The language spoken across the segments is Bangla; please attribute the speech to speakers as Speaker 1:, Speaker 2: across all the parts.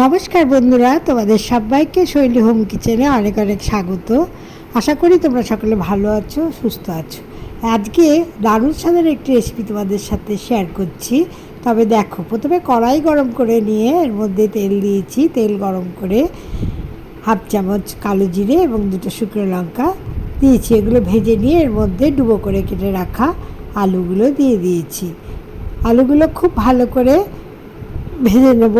Speaker 1: নমস্কার বন্ধুরা, তোমাদের সবাইকে শৈলী হোম কিচেনে অনেক অনেক স্বাগত। আশা করি তোমরা সকলে ভালো আছো, সুস্থ আছো। আজকে দারুণ স্বাদের একটি রেসিপি তোমাদের সাথে শেয়ার করছি। তবে দেখো, প্রথমে কড়াই গরম করে নিয়ে এর মধ্যে তেল দিয়েছি। তেল গরম করে হাফ চামচ কালো জিরে এবং দুটো শুকনো লঙ্কা দিয়েছি। এগুলো ভেজে নিয়ে এর মধ্যে ডুবো করে কেটে রাখা আলুগুলো দিয়ে দিয়েছি। আলুগুলো খুব ভালো করে ভেজে নেব।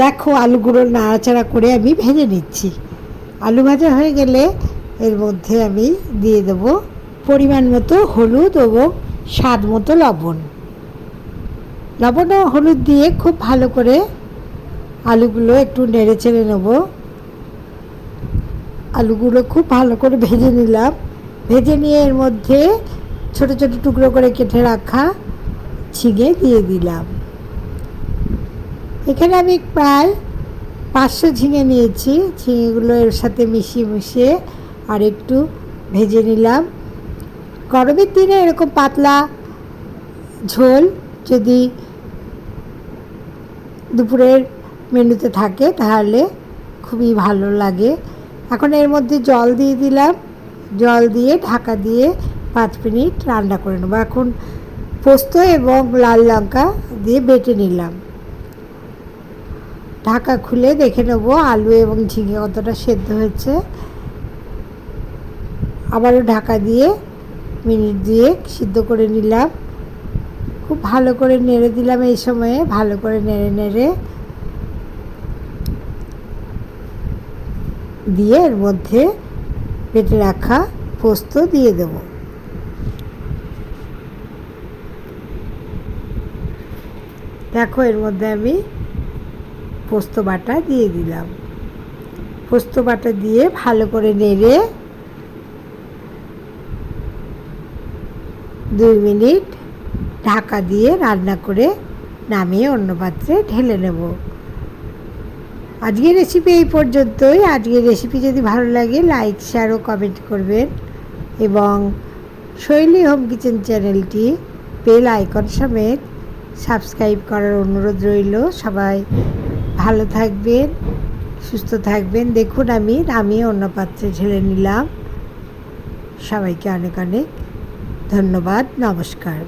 Speaker 1: দেখো আলুগুলো নাড়াচাড়া করে আমি ভেজে নিচ্ছি। আলু ভাজা হয়ে গেলে এর মধ্যে আমি দিয়ে দেব পরিমাণ মতো হলুদ এবং স্বাদ মতো লবণ। লবণ ও হলুদ দিয়ে খুব ভালো করে আলুগুলো একটু নেড়ে চেড়ে নেব। আলুগুলো খুব ভালো করে ভেজে নিলাম। ভেজে নিয়ে এর মধ্যে ছোট ছোট টুকরো করে কেটে রাখা ঝিঙে দিয়ে দিলাম। এখানে আমি প্রায় পাঁচশো ঝিঙে নিয়েছি। ঝিঙেগুলো এর সাথে মিশিয়ে মিশিয়ে আর একটু ভেজে নিলাম। গরমের দিনে এরকম পাতলা ঝোল যদি দুপুরের মেনুতে থাকে, তাহলে খুবই ভালো লাগে। এখন এর মধ্যে জল দিয়ে দিলাম। জল দিয়ে ঢাকা দিয়ে পাঁচ মিনিট রান্না করে নেব। এখন পোস্ত এবং লাল লঙ্কা দিয়ে বেটে নিলাম। ঢাকা খুলে দেখে নেব আলু এবং ঝিঙে কতটা সেদ্ধ হয়েছে। আবারও ঢাকা দিয়ে মিনিট দিয়ে সিদ্ধ করে নিলাম। খুব ভালো করে নেড়ে দিলাম এই সময়ে, ভালো করে নেড়ে নেড়ে। দিয়ে এর মধ্যে পেটে রাখা পোস্ত দিয়ে দেবো। দেখো এর মধ্যে আমি পোস্ত বাটা দিয়ে দিলাম। পোস্ত বাটা দিয়ে ভালো করে নেড়ে দুই মিনিট ঢাকা দিয়ে রান্না করে নামিয়ে অন্য পাত্রে ঢেলে নেব। আজকের রেসিপি এই পর্যন্তই। আজকের রেসিপি যদি ভালো লাগে লাইক শেয়ার ও কমেন্ট করবেন এবং শৈলী হোম কিচেন চ্যানেলটি বেল আইকন সমেত সাবস্ক্রাইব করার অনুরোধ রইল। সবাই ভালো থাকবেন, সুস্থ থাকবেন। দেখুন আমি আমি অন্য পাত্রে ঢেলে নিলাম। সবাইকে অনেক অনেক ধন্যবাদ, নমস্কার।